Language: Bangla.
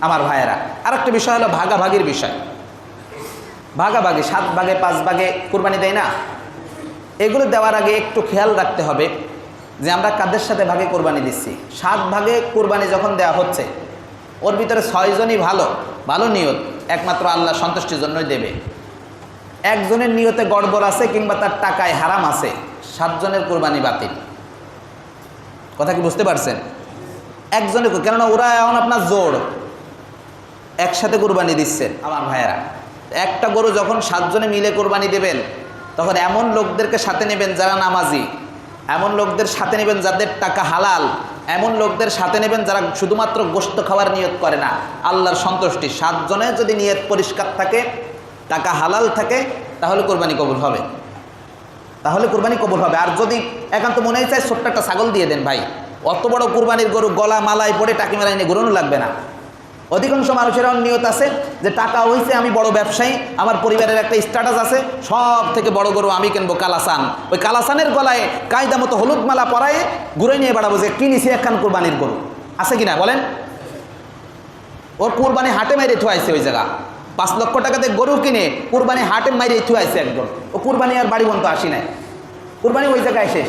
আমার ভাইয়েরা। আর একটা বিষয় হলো ভাগাভাগির বিষয়। ভাগাভাগি, সাত ভাগে, পাঁচ ভাগে কোরবানি দেয় না? এগুলো দেওয়ার আগে একটু খেয়াল রাখতে হবে যে আমরা কাদের সাথে ভাগে কোরবানি দিচ্ছি। সাত ভাগে কোরবানি যখন দেওয়া হচ্ছে, ওর ভিতরে ছয়জনই ভালো ভালো নিয়ত, একমাত্র আল্লাহ সন্তুষ্টির জন্যই দেবে। একজনের নিয়তে গড়বড় আছে কিংবা তার টাকায় হারাম আছে সাতজনের কোরবানি বাতিল। কথা কি বুঝতে পারছেন? একজনের কেননা ওরা এখন আপনার জোর। একসাথে কোরবানি দিচ্ছেন আমার ভাইয়েরা। একটা গরু যখন সাতজনে মিলে কোরবানি দেবেন, তখন এমন লোকদেরকে সাথে নেবেন যারা নামাজি, এমন লোকদের সাথে নেবেন যাদের টাকা হালাল, এমন লোকদের সাথে নেবেন যারা শুধুমাত্র গোস্ত খাওয়ার নিয়ত করে না। আল্লাহর সন্তুষ্টি সাতজনের যদি নিয়ত পরিষ্কার থাকে, টাকা হালাল থাকে, তাহলে কোরবানি কবুল হবে। তাহলে কোরবানি কবুল হবে। আর যদি একান্ত মনে চায়, ছোট্ট একটা ছাগল দিয়ে দেন ভাই। অত বড় কোরবানির গরু গলা মালায় পড়ে টাকি মেলায় নিয়ে ঘুরানো লাগবে না। অধিকাংশ মানুষের নিয়ত আছে যে টাকা হয়েছে আমি বড় ব্যবসায়ী, আমার পরিবারের একটা স্ট্যাটাস আছে, সব থেকে বড় গরু আমি কিনবো কালাসান। ওই কালাসানের গলায় কায়দা মতো হলুদ মালা পরায়ে ঘুরে নিয়ে বেড়াবো যে কিনিছি একখান কোরবানির গরু। আছে কিনা বলেন? ওর কোরবানি হাটে মাইরে থুয়াইছে ওই জায়গা। পাঁচ লক্ষ টাকাতে গরু কিনে কোরবানি হাটে মাইরে থুয়াইছে একদম ও কোরবানি আর বাড়ি বন্ধ আসি নাই। কোরবানি ওই জায়গায় শেষ।